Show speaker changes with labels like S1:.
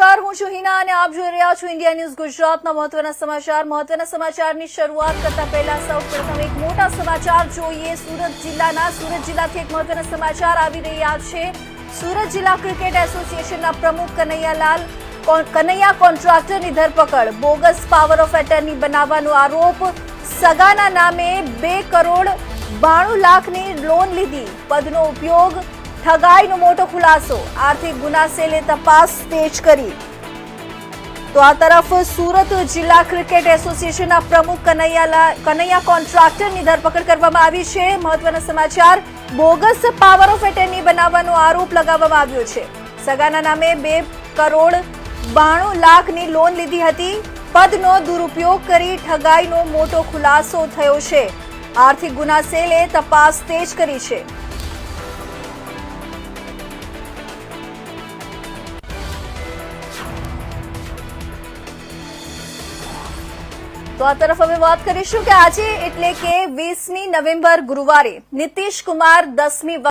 S1: નમસ્કાર, હું છું હિના અને આપ જોઈ રહ્યા છો ઇન્ડિયા ન્યૂઝ ગુજરાતના મહત્વના સમાચાર. મહત્વના સમાચારની શરૂઆત કરતા પહેલા સૌ પ્રથમ એક મોટા સમાચાર જોઈએ. સુરત જિલ્લાના, સુરત જિલ્લાથી એક મહત્વના સમાચાર આવી રહ્યા છે. સુરત જિલ્લા ક્રિકેટ એસોસિએશનના પ્રમુખ કનૈયાલાલ કોન- કનૈયા કોન્ટ્રાક્ટરની ધરપકડ, બોગસ પાવર ઓફ એટર્ની બનાવવાનો આરોપ. સગાના નામે બે કરોડ બાણું લાખની લોન લીધી. પદનો ઉપયોગ ઠગાઈનો મોટો ખુલાસો. આર્થિક ગુના સેલે તપાસ તેજ કરી. તો આ તરફ સુરત જિલ્લા ક્રિકેટ એસોસિએશનના પ્રમુખ કનૈયાલા કનૈયા કોન્ટ્રાક્ટરની ધરપકડ કરવામાં આવી છે. મહત્વના સમાચાર, બોગસ પાવર ઓફ એટર્ની બનાવવાનો આરોપ લગાવવામાં આવ્યો છે. સગાના નામે બે કરોડ બાણું લાખની લોન લીધી હતી. પદનો દુરુપયોગ કરી ઠગાઈનો મોટો ખુલાસો થયો છે. આર્થિક ગુના સેલે તપાસ તેજ કરી છે. તો આ તરફ હવે વાત કરીશું કે આજે એટલે કે વીસમી નવેમ્બર ગુરુવારે નીતિશ કુમાર દસમી